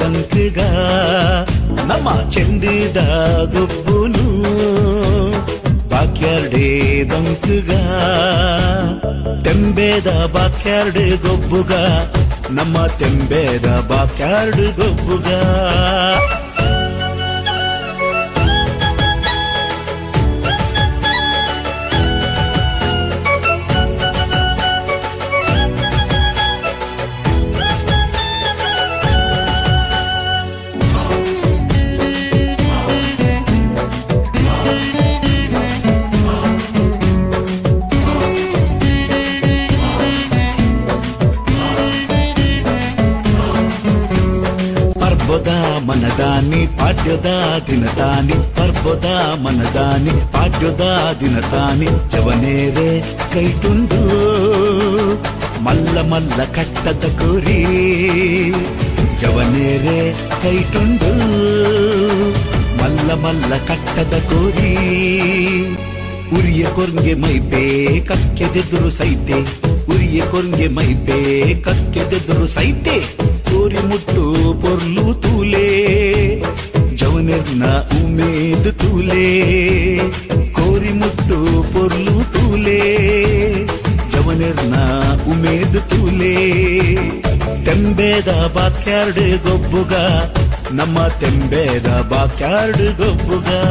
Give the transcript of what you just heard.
ದಂಕಗ ನಮ್ಮ ಚೆಂಡುದ ಗೊಬ್ಬುನು ಬಾಕ್ಯಾರ್ಡೆ ದಂಕಗ ತೆಂಬೇದ ಬಾಕ್ಯಾರ್ಡ್ ಗೊಬ್ಬುಗ ನಮ್ಮ ತೆಂಬೇದ ಬಾಕ್ಯಾರ್ಡ್ ಗೊಬ್ಬುಗ మనదాని పాఠ్యదా దినతాని పర్బోదా మనదాని పాఠ్యదా దినతాని జవనేరే కైటుండు. మల్ల మల్ల కట్టద కోరి జవనేరే కైటుండు. మల్ల మల్ల కట్టద కోరి ಉರಿಯ ಕೊರ್ಗೆ ಮೈಪೇ ಕಕ್ಕೆದೆದುರು ಸೈತೆ ಉರಿಯ ಕೊರ್ಗೆ ಮೈಪೇ ಕಕ್ಕೆದೆದುರು ಸೈತೆ ಕೋರಿ ಮುಟ್ಟು ಪೊರ್ಲು ತೂಲೆ ಜವನೇರ್ನ ಉಮೇದ ತೂಲೆ. ಗೋರಿ ಮುಟ್ಟು ಪೊರ್ಲು ತೂಲೆ ಜವನೇರ್ನ ಉಮೇದ ತೂಲೆ. ತೆಂಬೇದ ಬಾಕ್ಯಾರ್ಡ್ ಗೊಬ್ಬುಗ, ನಮ್ಮ ತೆಂಬೇದ ಬಾಕ್ಯಾರ್ಡ್ ಗೊಬ್ಬುಗಾ.